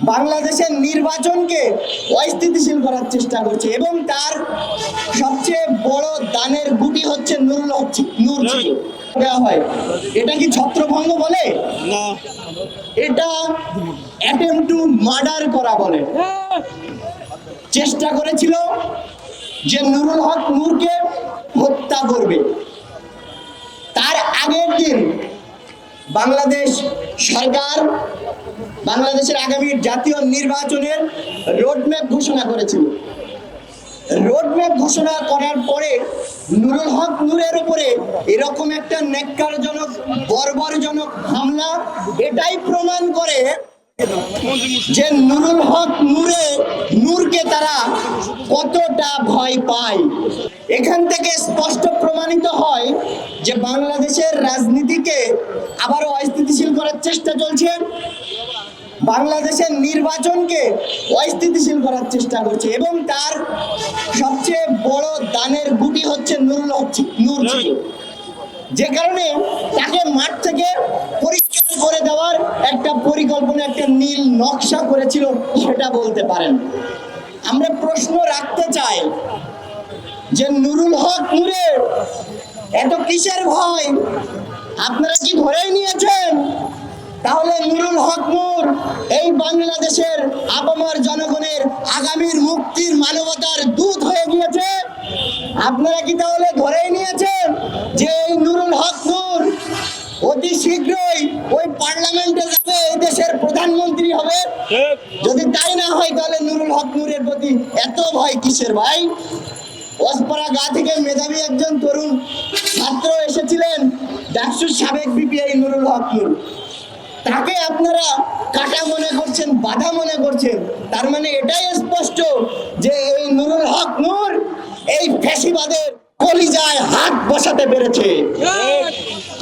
বাংলাদেশের নির্বাচনকে অস্থিতিশীল করার চেষ্টা করছে এবং তার সবচেয়ে বড় দানের গুটি হচ্ছে নুরুল হক ছি- নূর দেওয়া হয়। এটা কি ছত্রভঙ্গ বলে? না। এটা অ্যাটেম্প টু মার্ডার করা বলে। চেষ্টা করেছিল যে নুরুল হক নূরকে হত্যা করবে। তার আগের দিন বাংলাদেশ সরকার বাংলাদেশের আগামী জাতীয় নির্বাচনের রোডম্যাপ ঘোষণা করেছিল। রোডম্যাপ ঘোষণা করার পরে নুরুল হক নূরের উপরে এরকম একটা নেককারজনক বর্বরজনক হামলা, এটাই প্রমাণ করে যে নুরুল হক নূরে, নূরকে তারা কতটা ভয় পায়। এখান থেকে স্পষ্ট প্রমাণিত হয় যে বাংলাদেশের রাজনীতিকে আবারও অস্থিতিশীল করার চেষ্টা চলছে। বাংলাদেশের নির্বাচনকে অস্থিতিশীল করার চেষ্টা করছে এবং তার সবচেয়ে বড় দানের গুটি হচ্ছে নুরুল হক ছি- নূর যে কারণে তাকে মাঠ থেকে পরিষ্কার করে দেওয়ার একটা পরিকল্পনা একটা নীল নকশা করেছিল সেটা বলতে পারেন। আমরা প্রশ্ন রাখতে চাই যে নুরুল হক নূরের এত কিসের ভয়? আপনারা কি ধরেই নিয়েছেন? তাহলে নুরুল হক নূর এই বাংলাদেশের আপামার জনগণের আগামীর মুক্তির মানবতার দূত হয়ে গিয়েছে। আপনারা কি তাহলে ধরেই নিয়েছেন যে এই নুরুল হক নূর অতি শীঘ্রই ওই পার্লামেন্টে যাবে, এই দেশের প্রধানমন্ত্রী হবে? যদি তাই না হয় তাহলে নুরুল হক নূরের প্রতি এত ভয় কিসের ভাই? ওসপাড়া গা থেকে মেধাবী একজন তরুণ ছাত্র এসেছিলেন, ডাকসুর সাবেক বিপিআই নুরুল হক নূর। তাকে আপনারা কাটা মনে করছেন, বাধা মনে করছেন। তার মানে এটাই স্পষ্ট যে এই নুরুল হক নূর এই ফ্যাসিবাদের কলিজায় হাত বসাতে পেরেছে।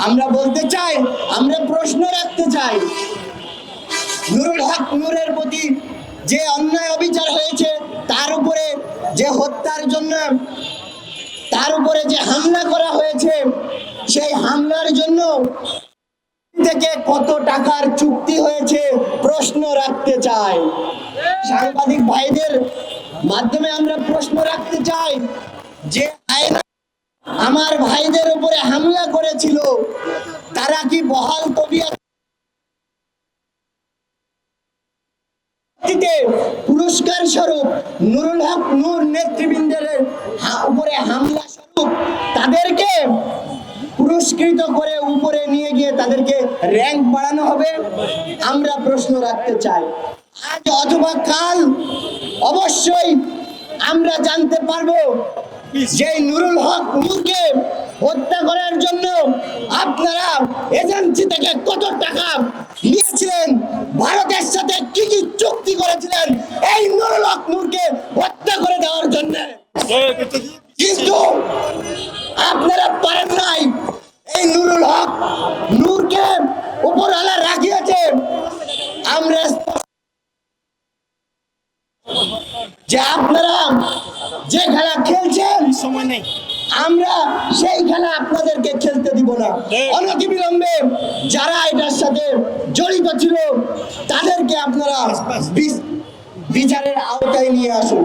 আমরা বলতে চাই, আমরা প্রশ্ন রাখতে চাই, নুরুল হক নূরের প্রতি যে অন্যায় অবিচার হয়েছে, তার উপরে যে হত্যার জন্য, তার উপরে যে হামলা করা হয়েছে, সেই হামলার জন্য কত টাকার চুক্তি হয়েছে প্রশ্ন রাখতে চাই। সাংবাদিক ভাইদের মাধ্যমে আমরা প্রশ্ন রাখতে চাই যে আমার ভাইদের উপরে হামলা করেছিল, তারা কি বহাল তবিয়ত পুরস্কার স্বরূপ নুরুল হক নূর নেতৃবৃন্দের উপরে হামলা স্বরূপ তাদেরকে পুরস্কৃত করে উপরে নিয়ে গিয়ে তাদেরকে র্যাঙ্ক বাড়ানো হবে। আমরা প্রশ্ন রাখতে চাই। আজ অথবা কাল অবশ্যই আমরা জানতে পারব যে নুরুল হক নূরকে হত্যা করার জন্য আপনারা এজেন্সি থেকে কত টাকা নিয়েছিলেন? ভারতের সাথে কি কি চুক্তি করেছিলেন? এই নুরুল হক নূরকে হত্যা করে দেওয়ার জন্য। আমরা যে আপনারা যে খেলা খেলছেন সময় নেই। আমরা সেই খেলা আপনাদেরকে খেলতে দিব না। অনতিবিলম্বে যারা এটার সাথে জড়িত ছিল তাদেরকে আপনারা বিচারের আওতায় নিয়ে আসুন।